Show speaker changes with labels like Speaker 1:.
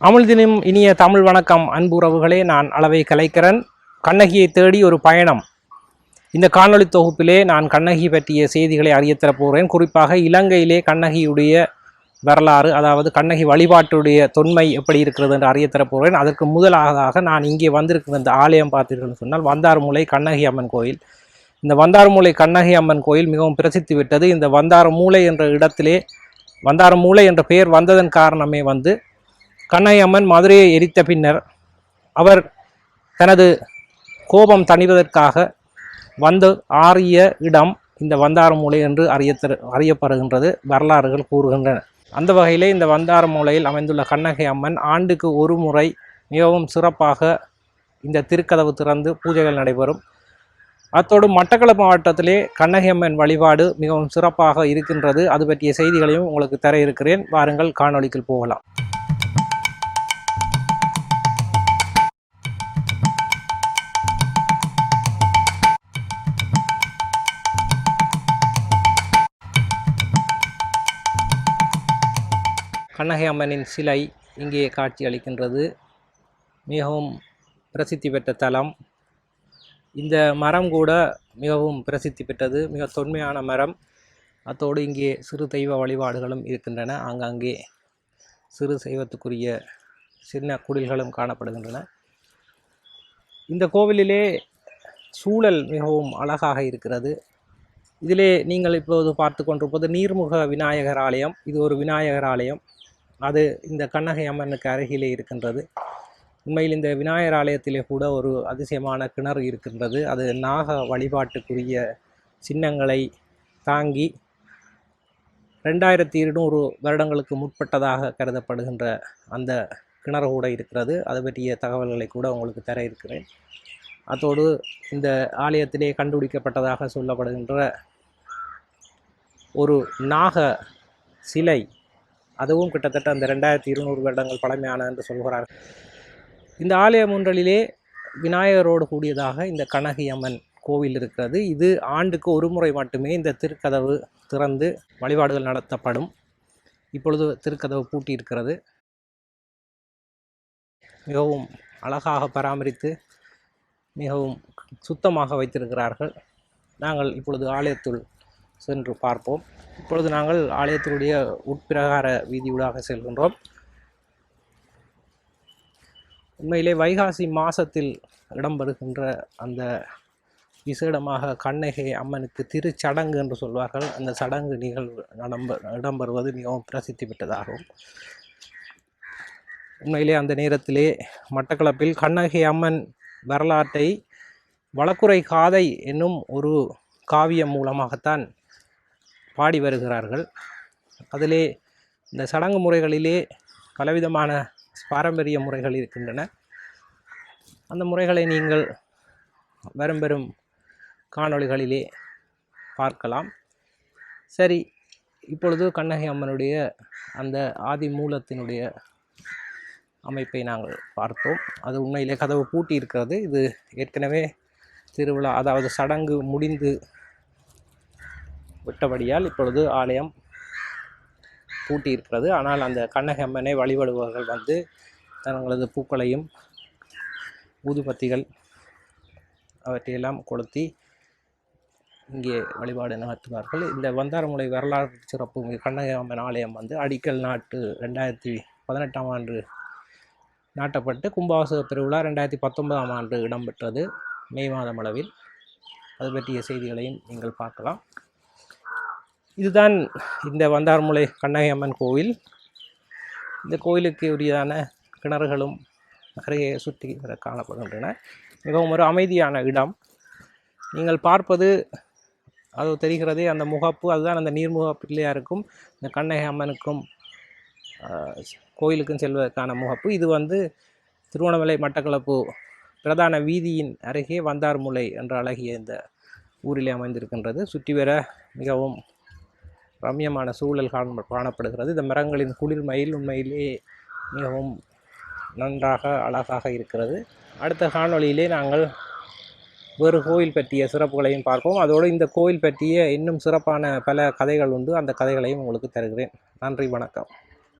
Speaker 1: அமிழ்தினும் இனிய தமிழ் வணக்கம் அன்புறவுகளே நான் அளவை கலைக்கிறன் கண்ணகியை தேடி ஒரு பயணம். இந்த காணொளி தொகுப்பிலே நான் கண்ணகி பற்றிய செய்திகளை அறியத்தரப் போகிறேன் குறிப்பாக இலங்கையிலே கண்ணகியுடைய வரலாறு அதாவது கண்ணகி வழிபாட்டுடைய தொன்மை எப்படி இருக்கிறது என்று அறியத்தரப் போகிறேன் அதற்கு முதலாவதாக நான் இங்கே வந்திருக்கிற இந்த ஆலயம் பார்த்தீர்கள் சொன்னால் வந்தார்மூலை கண்ணகி அம்மன் கோயில். இந்த வந்தாறுமூலை கண்ணகி அம்மன் கோயில் மிகவும் பிரசித்தி விட்டது இந்த வந்தாரமூலை என்ற இடத்திலே வந்தாரமூலை என்ற பெயர் வந்ததன் காரணமே வந்து கண்ணகி அம்மன் மதுரையை எரித்த பின்னர் அவர் தனது கோபம் தணிவதற்காக வந்து ஆறிய இடம் இந்த வந்தாரமூலை என்று அறியத்தரு அறியப்படுகின்றது வரலாறுகள் கூறுகின்றன. அந்த வகையிலே இந்த வந்தாரமூலையில் அமைந்துள்ள கண்ணகி அம்மன் ஆண்டுக்கு ஒரு முறை மிகவும் சிறப்பாக இந்த திருக்கதவு திறந்து பூஜைகள் நடைபெறும். அத்தோடு மட்டக்களப்பு மாவட்டத்திலே கண்ணகி அம்மன் வழிபாடு மிகவும் சிறப்பாக இருக்கின்றது. அது பற்றிய செய்திகளையும் உங்களுக்கு தர இருக்கிறேன். வாருங்கள் காணொலிக்குள் போகலாம். கண்ணகி அம்மனின் சிலை இங்கே காட்சி அளிக்கின்றது மிகவும் பிரசித்தி பெற்ற தலம். இந்த மரம் கூட மிகவும் பிரசித்தி பெற்றது. மிக தொன்மையான மரம். அத்தோடு இங்கே சிறு தெய்வ வழிபாடுகளும் இருக்கின்றன. ஆங்காங்கே சிறு தெய்வத்துக்குரிய சின்ன குடில்களும் காணப்படுகின்றன. இந்த கோவிலிலே சூழல் மிகவும் அழகாக இருக்கிறது. இதிலே நீங்கள் இப்போது பார்த்து கொண்டிருப்பது நீர்முக விநாயகர் ஆலயம். இது ஒரு விநாயகர் ஆலயம். அது இந்த கண்ணகை அம்மனுக்கு அருகிலே இருக்கின்றது. உண்மையில் இந்த விநாயகர் ஆலயத்திலே கூட ஒரு அதிசயமான கிணறு இருக்கின்றது. அது நாக வழிபாட்டுக்குரிய சின்னங்களை தாங்கி ரெண்டாயிரத்தி இருநூறு வருடங்களுக்கு முற்பட்டதாக கருதப்படுகின்ற அந்த கிணறு கூட இருக்கிறது. அது பற்றிய தகவல்களை கூட உங்களுக்கு தர இருக்கிறேன். அத்தோடு இந்த ஆலயத்திலே கண்டுபிடிக்கப்பட்டதாக சொல்லப்படுகின்ற ஒரு நாக சிலை அதுவும் கிட்டத்தட்ட அந்த ரெண்டாயிரத்தி இருநூறு வருடங்கள் பழமையான என்று சொல்கிறார். இந்த ஆலயம் ஒன்றலிலே விநாயகரோடு கூடியதாக இந்த கனகி அம்மன் கோவில் இருக்கிறது. இது ஆண்டுக்கு ஒரு முறை மட்டுமே இந்த திருக்கதவு திறந்து வழிபாடுகள் நடத்தப்படும். இப்பொழுது திருக்கதவு பூட்டி இருக்கிறது மிகவும் அழகாக பராமரித்து மிகவும் சுத்தமாக வைத்திருக்கிறார்கள். நாங்கள் இப்பொழுது ஆலயத்துள் சென்று பார்ப்போம். இப்பொழுது நாங்கள் ஆலயத்தினுடைய உட்பிரகார வீதியூடாக செல்கின்றோம். உண்மையிலே வைகாசி மாதத்தில் இடம்பெறுகின்ற அந்த விசேடமாக கண்ணகை அம்மனுக்கு திருச்சடங்கு என்று சொல்வார்கள். அந்த சடங்கு நிகழ்வு நடம்ப இடம்பெறுவது மிகவும் பிரசித்தி பெற்றதாகும். உண்மையிலே அந்த நேரத்திலே மட்டக்களப்பில் கண்ணகை அம்மன் வரலாற்றை வழக்குரை காதை என்னும் ஒரு காவியம் மூலமாகத்தான் பாடி வருகிறார்கள். அதிலே இந்த சடங்கு முறைகளிலே பலவிதமான பாரம்பரிய முறைகள் இருக்கின்றன. அந்த முறைகளை நீங்கள் வரும் பெறும் காணொளிகளிலே பார்க்கலாம். சரி இப்பொழுது கண்ணகி அம்மனுடைய அந்த ஆதி மூலத்தினுடைய அமைப்பை நாங்கள் பார்த்தோம். அது உண்மையிலே கதவு பூட்டி இருக்கிறது இது ஏற்கனவே திருவிழா அதாவது சடங்கு முடிந்து விட்டபடியால் இப்பொழுது ஆலயம் பூட்டி இருக்கிறது ஆனால் அந்த கண்ணகம்மனை வழிபடுபவர்கள் வந்து தங்களது பூக்களையும் ஊதுபத்திகள் அவற்றையெல்லாம் கொளுத்தி இங்கே வழிபாடு நடத்துவார்கள். இந்த வந்தாரமுலை வரலாற்று சிறப்பு கண்ணகம்மன் ஆலயம் வந்து அடிக்கல் நாட்டு ரெண்டாயிரத்தி பதினெட்டாம் ஆண்டு நாட்டப்பட்டு கும்பாவாச பெருவிழா ரெண்டாயிரத்தி பத்தொன்பதாம் ஆண்டு இடம்பெற்றது. மே மாதம் அளவில். அது பற்றிய செய்திகளையும் நீங்கள் பார்க்கலாம். இதுதான் இந்த வந்தார்முலை கண்ணகி அம்மன் கோவில். இந்த கோயிலுக்கு உரியதான கிணறுகளும் நிறைய சுற்றி காணப்படுகின்றன. மிகவும் ஒரு அமைதியான இடம். நீங்கள் பார்ப்பது அது தெரிகிறதே அந்த முகப்பு அதுதான் அந்த நீர்முக பிள்ளையாருக்கும் இந்த கண்ணகி அம்மனுக்கும் கோயிலுக்கும் செல்வதற்கான முகப்பு. இது வந்து திருவண்ணாமலை மட்டக்களப்பு பிரதான வீதியின் அருகே வந்தார்முலை என்ற அழகிய இந்த ஊரிலே அமைந்திருக்கின்றது. சுற்றி வர மிகவும் ரம்யமான சூழல் காண காணப்படுகிறது. இந்த மரங்களின் குளிர்மையில் உண்மையிலே மிகவும் நன்றாக அழகாக இருக்கிறது. அடுத்த காணொளியிலே நாங்கள் வேறு கோயில் பற்றிய சிறப்புகளையும் பார்ப்போம். அதோடு இந்த கோயில் பற்றிய இன்னும் சிறப்பான பல கதைகள் உண்டு. அந்த கதைகளையும் உங்களுக்கு தருகிறேன். நன்றி வணக்கம்.